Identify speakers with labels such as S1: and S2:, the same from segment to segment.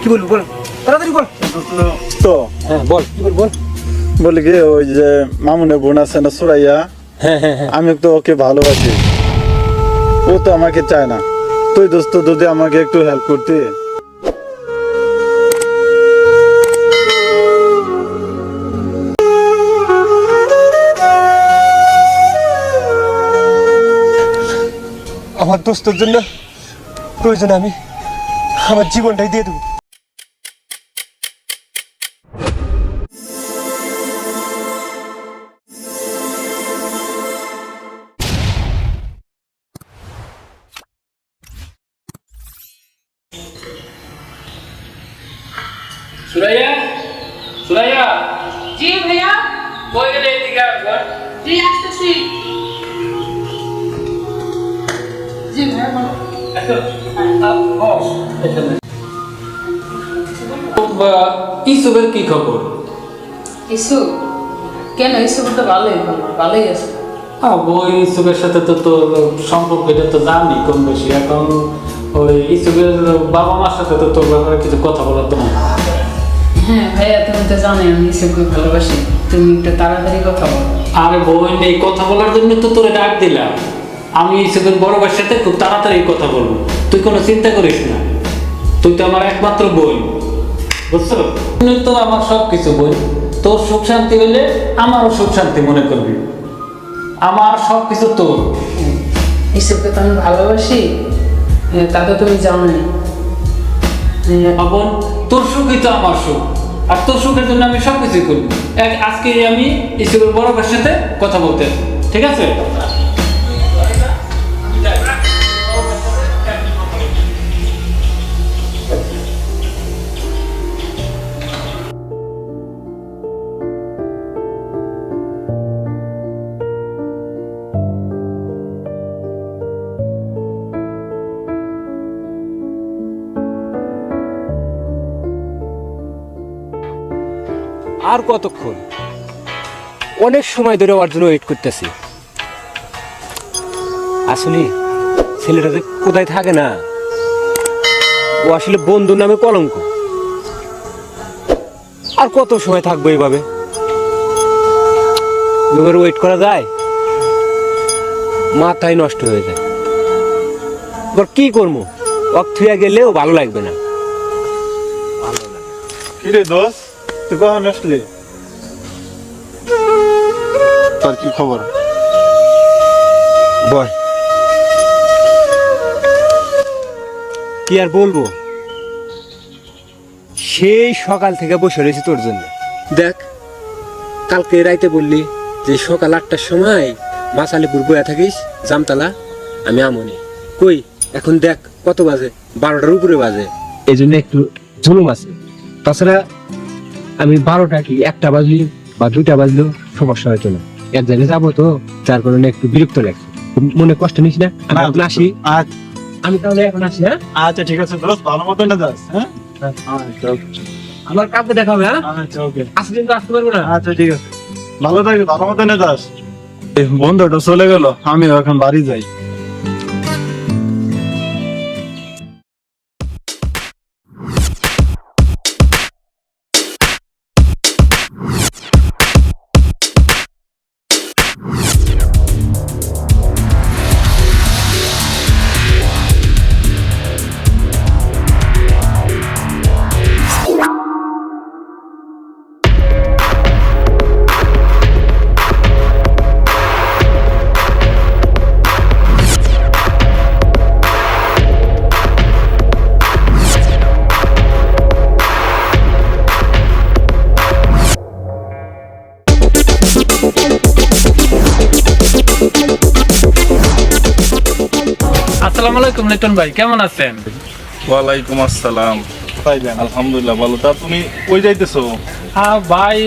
S1: কি বলব বল? তাড়াতাড়ি বল।
S2: তো
S1: হ্যাঁ বল। কি বল বল।
S2: বলি কি ওই যে মামুনের বোন আছে না সুরাইয়া?
S1: হ্যাঁ হ্যাঁ হ্যাঁ।
S2: আমি তো ওকে ভালোবাসি। ও তো আমাকে চায় না। তুই দোস্ত যদি আমাকে একটু হেল্প করতে।
S1: আমার দোস্তর জন্য প্রয়োজন আমি আমার জীবনটাই দিয়ে দেবো।
S3: ইসুবের কি খবর?
S4: ইসু কেন তো ভালোই ভালোই আছে।
S3: ওই ইসুবের সাথে তো তোর সম্পর্ক এটা তো জানি কম বেশি। এখন ওই ইসুবের বাবা মার সাথে তো তোর ব্যাপারে কিছু কথা বলার তো
S4: হ্যাঁ ভাইয়া তুমি তো জানো আমি ইসুকে ভালোবাসি। তুমি একটু তাড়াতাড়ি কথা বলো।
S3: আরে বোন এই কথা বলার জন্য তো তোরে ডাক দিলাম। আমি ইসুবের বড় ভাইয়ের সাথে খুব তাড়াতাড়ি কথা বলব। তুই কোনো চিন্তা করিস না। তুই তো আমার একমাত্র বই বুঝছ? তুই তো আমার সব কিছু বই তোর সুখ শান্তি হলে আমারও সুখ শান্তি মনে করবি। আমার সব কিছু তোর।
S4: ইসুকে তো আমি ভালোবাসি? হ্যাঁ, তা তো তুমি জানোই। হ্যাঁ,
S3: আর তোর সুখই তো আমার সুখ। আর তোর সুখের জন্য আমি সব কিছুই করব। এক আজকে আমি ইসুবের বড় ভাইয়ের সাথে কথা বলতে ঠিক আছে?
S1: কতক্ষণ? অনেক সময় ধরে ওর জন্য ওয়েট করতেছি। আসলে ছেলেটা যে কোথায় থাকে না? ও আসলে বন্ধুর নামে কলঙ্ক। আর কত সময় থাকব এইভাবে? ওয়েট করা যায়? মাথায় নষ্ট হয়ে যায়। এবার কি করব? অক্ষিয়া গেলেও ভালো লাগবে না।
S2: কি রে দোস্ত, তুই কখন আসলি? তোর কি খবর?
S1: বল কি আর বলব? সেই সকাল থেকে বসে রয়েছি তোর জন্য। দেখ কালকে রাইতে বললি যে সকাল আটটার সময় মাসালিপুর বয়া থাকিস জামতলা আমি আমনি। কই এখন দেখ কত বাজে? বারোটার উপরে বাজে। এই জন্য একটু জুলুম আছে। তাছাড়া আমি বারোটা কি একটা বাজলি বা দুইটা বাজলেও সমস্যা হয়তো না। এক জায়গায় যাব তো যার কারণে একটু বিরক্ত লাগছে। মনে কষ্ট নিস না? আমি এখন আসি। আমি তাহলে এখন আসি হ্যাঁ?
S2: আচ্ছা ঠিক আছে দোস্ত ভালো মতো না যাস হ্যাঁ? আচ্ছা okay.
S1: আমার কাউকে দেখাবে হ্যাঁ?
S2: আচ্ছা ওকে।
S1: আজকে কিন্তু আসতে পারব না।
S2: আচ্ছা ঠিক আছে। ভালো থাকবে ভালো মতো না যাস। এই বন্ধুটা চলে গেল আমি এখন বাড়ি যাই।
S3: আলাইকুম লিটন ভাই কেমন আছেন?
S5: ওয়ালাইকুম আসসালাম। আলহামদুলিল্লাহ ভালো। তা তুমি কই যাইতেছো?
S3: হ্যাঁ ভাই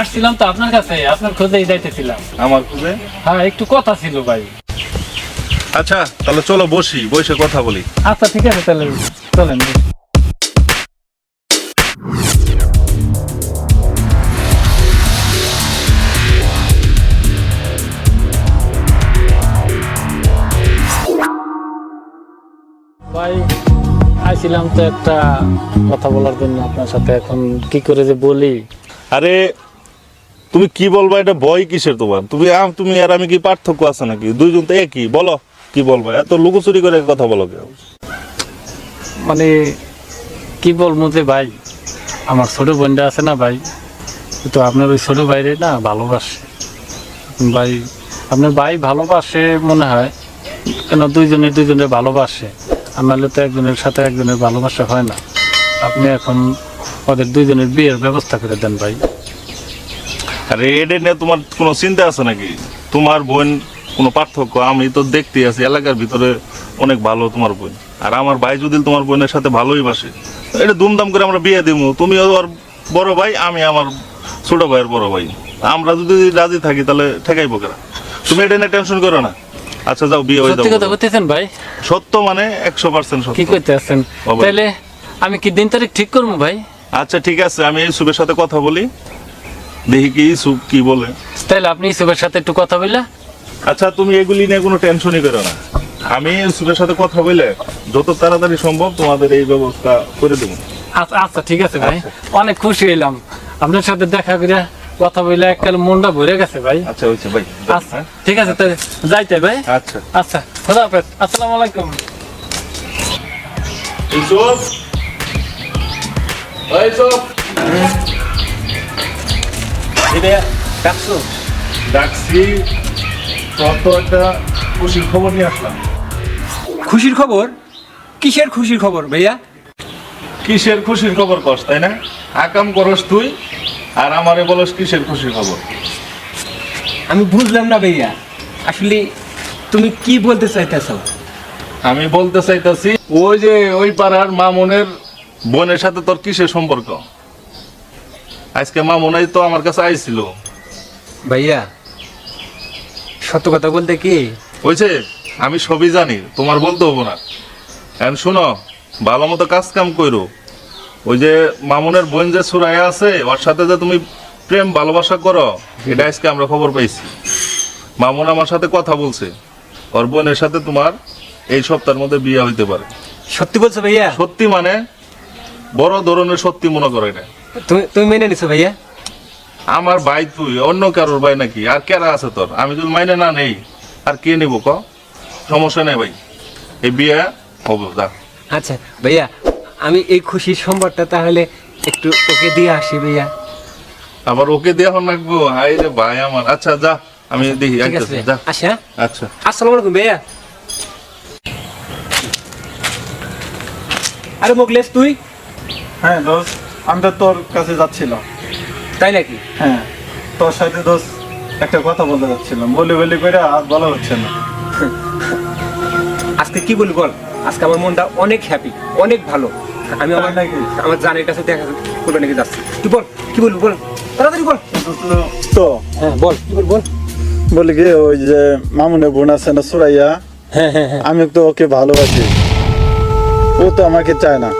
S3: আসছিলাম তো আপনার কাছে আপনার খোঁজেই যাইতেছিলাম।
S5: আমার খোঁজে?
S3: হ্যাঁ একটু কথা ছিল ভাই।
S5: আচ্ছা তাহলে চলো বসি বসে কথা বলি।
S3: আচ্ছা ঠিক আছে তাহলে চলেন ভাই আইছিলাম তো একটা কথা বলার জন্য আপনার সাথে। এখন কি করে যে বলি?
S5: আরে তুমি কি বলবা এটা ভয় কিসের তোমার? তুমি আম- তুমি আর আমি কি পার্থক্য আছে নাকি? দুইজন তো একই বলো কি বলবা? এত লুকোচুরি করে কথা বলো কেউ?
S3: মানে কি বলব যে ভাই আমার ছোট বোনটা আছে না ভাই তো আপনার ওই ছোট ভাইরে না ভালোবাসে। ভাই আপনার ভাই ভালোবাসে মনে হয় কেন দুইজনে দুইজনে ভালোবাসে। আমাদের তো একজনের সাথে একজনের ভালোবাসা হয় না। আপনি এখন ওদের দুইজনের বিয়ের ব্যবস্থা করে দেন ভাই।
S5: আরে নিয়ে তোমার কোনো চিন্তা আছে নাকি? তোমার বোন কোনো পার্থক্য? আমি তো দেখতে আছি, এলাকার ভিতরে অনেক ভালো তোমার বোন। আর আমার ভাই যদি তোমার বোনের সাথে ভালোই বাসে, এটা দুমদাম করে আমরা বিয়ে দিব তুমি ওর বড় ভাই, আমি আমার ছোট ভাইয়ের বড় ভাই। আমরা যদি রাজি থাকি, তাহলে ঠেকাইবো কেনা তুমি এটা নিয়ে টেনশন করো না। আচ্ছা যাও বিয়ে হয়ে যাও
S3: সত্যি কথা বলতেছেন ভাই?
S5: সত্য মানে একশো পার্সেন্ট
S3: কি
S5: সত্য
S3: করতে আছেন তাহলে আমি কি দিন তারিখ ঠিক করব ভাই?
S5: আচ্ছা ঠিক আছে আমি ইসুফের সাথে কথা বলি। দেখি কি ইসুফ কি বলে।
S3: তাহলে আপনি ইসুফের সাথে একটু কথা বললা
S5: আচ্ছা তুমি এগুলি নিয়ে কোনো টেনশনই করো না। আমি ইউসুফের সাথে কথা বলে যত তাড়াতাড়ি সম্ভব তোমাদের এই ব্যবস্থা করে দেবো।
S3: আচ্ছা আচ্ছা ঠিক আছে ভাই। অনেক খুশি হইলাম। আপনার সাথে দেখা করে কথা বলে এককাল মনটা ভরে গেছে ভাই।
S5: আচ্ছা হয়েছে ভাই
S3: আচ্ছা ঠিক আছে তাহলে যাইতে ভাই।
S5: আচ্ছা।
S3: আচ্ছা খোদা হাফেজ আসসালামু আলাইকুম।
S5: ইউসুফ। ওই ইউসুফ।
S1: ডাকছো?
S5: ডাকছি তোর একটা খুশির খবর নিয়ে আসলাম।
S1: খুশির খবর? কিসের খুশির খবর ভাইয়া?
S5: কিসের খুশির খবর কস তাই না? আকাম করস তুই আর আমারে বলস কিসের খুশির খবর?
S1: আমি বুঝলাম না ভাইয়া। আসলে তুমি কি বলতে চাইতেছো?
S5: আমি বলতে চাইতাছি ওই যে ওই পাড়ার মামুনের বোনের সাথে তোর কিসের সম্পর্ক? আজকে মামুনাই তো আমার কাছে আইছিল।
S1: ভাইয়া সত্য কথা বলতে কি?
S5: হয়েছে আমি সবই জানি তোমার বলতে হব না। এখন শোনো ভালো মতো কাজ কাম করো। ওই যে মামুনের বোন যে সুরাইয়া আছে ওর সাথে যে তুমি প্রেম ভালোবাসা করো এটা আজকে আমরা খবর পাইছি। মামুন আমার সাথে কথা বলছে। ওর বোনের সাথে তোমার এই সপ্তাহের মধ্যে বিয়ে হইতে পারে।
S1: সত্যি বলছো ভাইয়া?
S5: সত্যি মানে বড় ধরনের সত্যি মনে করো এটা।
S1: তুমি তুমি মেনে নিছো ভাইয়া?
S5: আমার ভাই তুই অন্য কারোর ভাই নাকি? আর কেরা আছে তোর? আমি যদি মাইনে না নেই আর কে নেব ক? সমস্যা নেই ভাই। এই বিয়ে হবে যা।
S1: আচ্ছা ভাইয়া আমি এই খুশির সম্বাদটা তাহলে একটু ওকে দিয়ে আসি ভাইয়া।
S5: আবার ওকে দেওয়া লাগবো হাই রে ভাই আমার। আচ্ছা যা আমি দেখি
S1: ঠিক ভাইয়া।
S5: যা।
S1: আচ্ছা
S5: আচ্ছা।
S1: আসসালামু আলাইকুম ভাইয়া। আরে মোগলেশ তুই?
S2: হ্যাঁ দোস্ত আমি তো তোর কাছে যাচ্ছিলাম।
S1: তাই নাকি?
S2: হ্যাঁ তোর সাথে দোস্ত একটা কথা বলতে যাচ্ছিলাম। বলি বলি করে আর বলা হচ্ছে না।
S1: আজকে কি বলি বল? আজকে আমার মনটা অনেক হ্যাপি অনেক ভালো। আমি আমার? আমার জানের কাছে দেখা করবে নাকি যাচ্ছি। তুই বল কি বলবি বল? তাড়াতাড়ি বল।
S2: তো
S1: হ্যাঁ বল কি বল বল?
S2: বলি কি ওই যে মামুনের বোন আছে না সুরাইয়া?
S1: হ্যাঁ হ্যাঁ হ্যাঁ।
S2: আমি তো ওকে ভালোবাসি। ও তো আমাকে চায় না।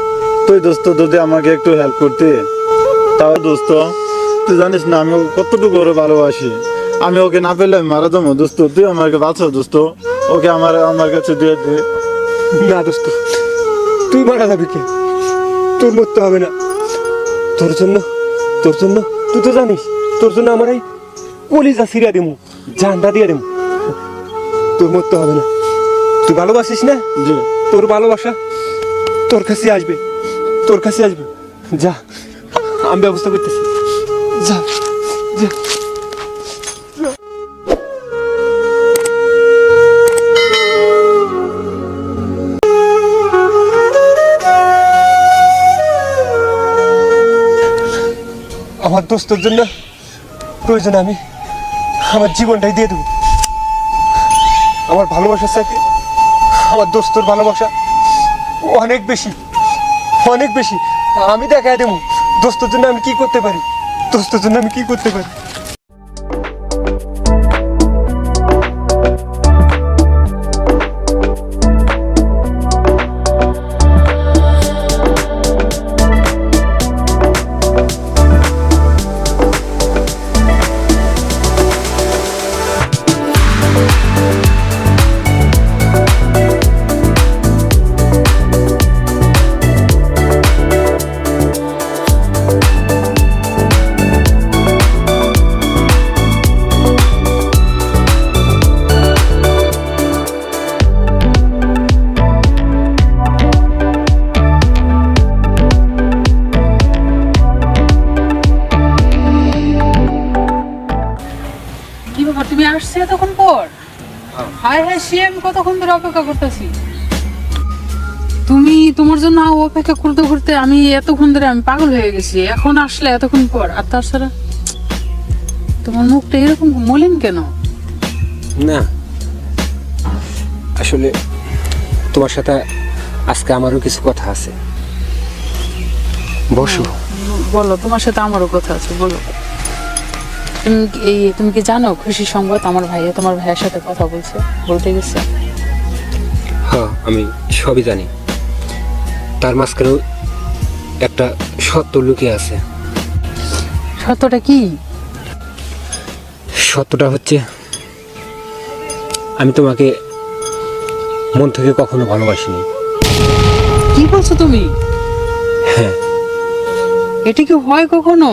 S2: তুই দোস্ত যদি আমাকে একটু হেল্প করতে তাও দোস্ত তুই জানিস না আমি কতটুকু ওরে ভালোবাসি। আমি ওকে না পেলে আমি মারা যাব দোস্ত। তুই আমাকে বাঁচো দোস্ত। ওকে আমার আমার কাছে দিয়ে দে।
S1: না দোস্ত তুই মারা যাবি কে? তোর মরতে হবে না। তোর জন্য তোর জন্য তুই তো জানিস তোর জন্য আমার এই কলিজা সিরিয়া দিমু জানটা দিয়ে দিমু। তোর মরতে হবে না। তুই ভালোবাসিস না?
S2: জি।
S1: তোর ভালোবাসা তোর কাছে আসবে তোর কাছে আসবে। যা আমি ব্যবস্থা করতেছি। যা যা। দোস্তর জন্য প্রয়োজন আমি আমার জীবনটাই দিয়ে দেবো। আমার ভালোবাসার সাথে আমার দোস্তর ভালোবাসা অনেক বেশি অনেক বেশি। আমি দেখায় দেবো, দোস্তর জন্য আমি কি করতে পারি? দোস্তর জন্য আমি কি করতে পারি?
S4: আসছে এতক্ষণ পর? হায় হায় সে আমি কতক্ষণ ধরে অপেক্ষা করতেছি? তুমি তোমার জন্য অপেক্ষা করতে করতে আমি এতক্ষণ ধরে আমি পাগল হয়ে গেছি। এখন আসলে এতক্ষণ পর আর তাছাড়া তোমার মুখটা এরকম মলিন কেন?
S1: না আসলে তোমার সাথে আজকে আমারও কিছু কথা আছে। বসো।
S4: বলো তোমার সাথে আমারও কথা আছে বলো। তুমি কি- এই তুমি কি জানো খুশি সংবাদ আমার ভাইয়া তোমার ভাইয়ের সাথে কথা বলছে বলতে গেছে?
S1: হ্যাঁ আমি সবই জানি। তার মাঝখানেও একটা সত্য লুকিয়ে আছে।
S4: সত্যটা কি?
S1: সত্যটা হচ্ছে আমি তোমাকে মন থেকে কখনো ভালোবাসিনি।
S4: কি বলছো তুমি?
S1: হ্যাঁ।
S4: এটা কি হয় কখনো?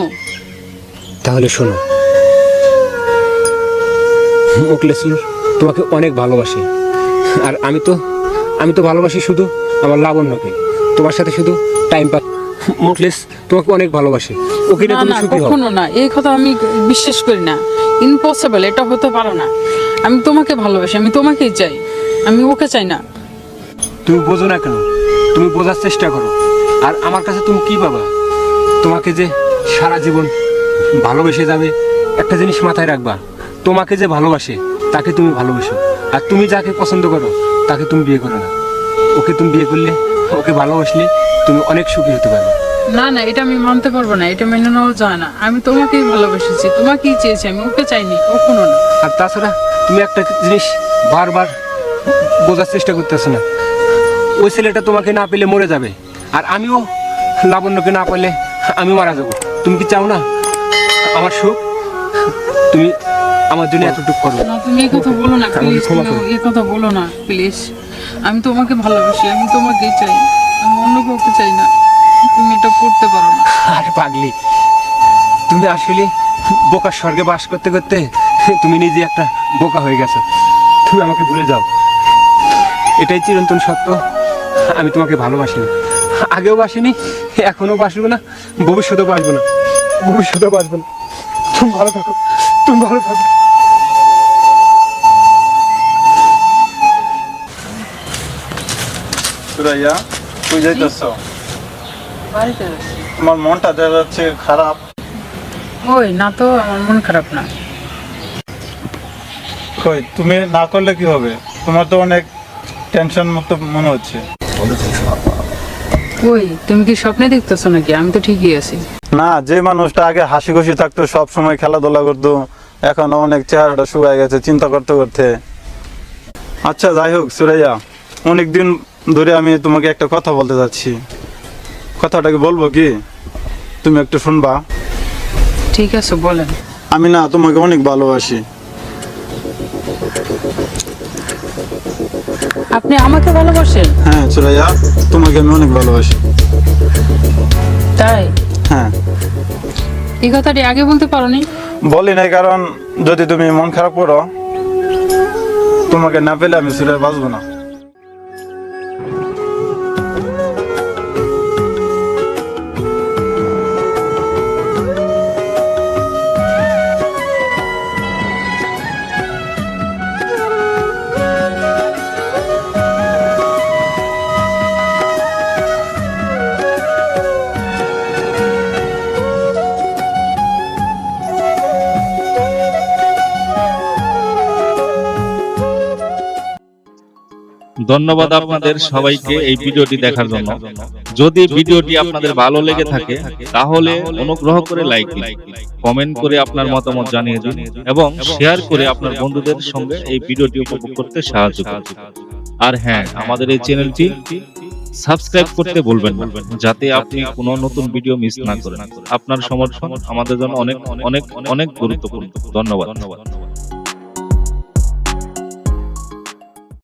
S1: তাহলে শোনো মুকলেসুর তোমাকে অনেক ভালোবাসে। আর আমি তো আমি তো ভালোবাসি শুধু আমার লাবণ্যকে। তোমার সাথে শুধু টাইম পাস মুকলেস তোমাকে অনেক ভালোবাসে। ওকে
S4: না
S1: তুমি সুখী হও।
S4: কখনো না। এই কথা আমি বিশ্বাস করি না। ইম্পসিবল এটা হতে পারে না। আমি তোমাকে ভালোবাসি আমি তোমাকেই চাই। আমি ওকে চাই না।
S1: তুমি বোঝো না কেন? তুমি বোঝার চেষ্টা করো। আর আমার কাছে তুমি কি পাবা? তোমাকে যে সারা জীবন ভালোবেসে যাবে একটা জিনিস মাথায় রাখবা। তোমাকে যে ভালোবাসে তাকে তুমি ভালোবাসো। আর তুমি যাকে পছন্দ করো তাকে তুমি বিয়ে করো না। ওকে তুমি বিয়ে করলে ওকে ভালোবাসলে তুমি অনেক সুখী হতে পারবে।
S4: না না এটা আমি মানতে পারব না এটা মেনে নেওয়া যায় না। আমি তোমাকেই ভালোবেসেছি তোমাকেই চেয়েছি আমি ওকে চাইনি কখনো না।
S1: আর তাছাড়া তুমি একটা জিনিস বারবার বোঝার চেষ্টা করতেছো না। ওই ছেলেটা তোমাকে না পেলে মরে যাবে। আর আমিও লাবণ্যকে না পেলে আমি মারা যাব। তুমি কি চাও না? আমার সুখ? তুমি আমার জন্য এতটুকু করো।
S4: না তুমি এই কথা বলো না প্লিজ এই কথা বলো না প্লিজ আমি তোমাকে ভালোবাসি আমি তোমাকে চাই। আমি অন্য কাউকে চাই না। তুমি এটা করতে পারো না।
S1: আরে পাগলি তুমি আসলে বোকার স্বর্গে বাস করতে করতে তুমি নিজে একটা বোকা হয়ে গেছো। তুমি আমাকে ভুলে যাও। এটাই চিরন্তন সত্য। আমি তোমাকে ভালোবাসিনি আগেও বাসিনি এখনও বাসবো না ভবিষ্যতেও বাসবো না। ভবিষ্যতেও বাসবো না। তুমি ভালো থাকো তুমি ভালো থাকো।
S2: সুরাইয়া তুই যাইতেছ? তোমার মনটা দেখা যাচ্ছে খারাপ।
S4: ওই না তো আমার মন খারাপ না।
S2: কই তুমি না করলে কি হবে? তোমার তো অনেক টেনশন মুক্ত মনে হচ্ছে।
S4: ওই তুমি কি স্বপ্নে দেখতেছো নাকি? আমি তো ঠিকই আছি।
S2: না যে মানুষটা আগে হাসি খুশি থাকতো সব সময় খেলাধুলা করতো এখন অনেক চেহারাটা শুকায় গেছে চিন্তা করতে করতে। আচ্ছা যাই হোক সুরাইয়া অনেক দিন ধরে আমি তোমাকে একটা কথা বলতে যাচ্ছি। কথাটাকে বলব কি? তুমি একটু শুনবা?
S4: ঠিক আছে বলেন।
S2: আমি না তোমাকে অনেক ভালোবাসি।
S4: আপনি আমাকে ভালোবাসেন?
S2: হ্যাঁ সুরাইয়া তোমাকে আমি অনেক ভালোবাসি।
S4: তাই?
S2: হ্যাঁ।
S4: এই কথাটি আগে বলতে পারোনি?
S2: বলি নাই কারণ যদি তুমি মন খারাপ করো তোমাকে না পেলে আমি সুরাই বাঁচবো না।
S5: ধন্যবাদ আপনাদের সবাইকে এই ভিডিওটি দেখার জন্য। যদি ভিডিওটি আপনাদের ভালো লেগে থাকে তাহলে অনুগ্রহ করে লাইক দিন কমেন্ট করে আপনার মতামত জানিয়ে দিন এবং শেয়ার করে আপনার বন্ধুদের সঙ্গে এই ভিডিওটি উপভোগ করতে সাহায্য করুন। আর হ্যাঁ আমাদের এই চ্যানেলটি সাবস্ক্রাইব করতে ভুলবেন না যাতে আপনি কোনো নতুন ভিডিও মিস না করেন। আপনার সমর্থন আমাদের জন্য অনেক অনেক অনেক গুরুত্বপূর্ণ। ধন্যবাদ।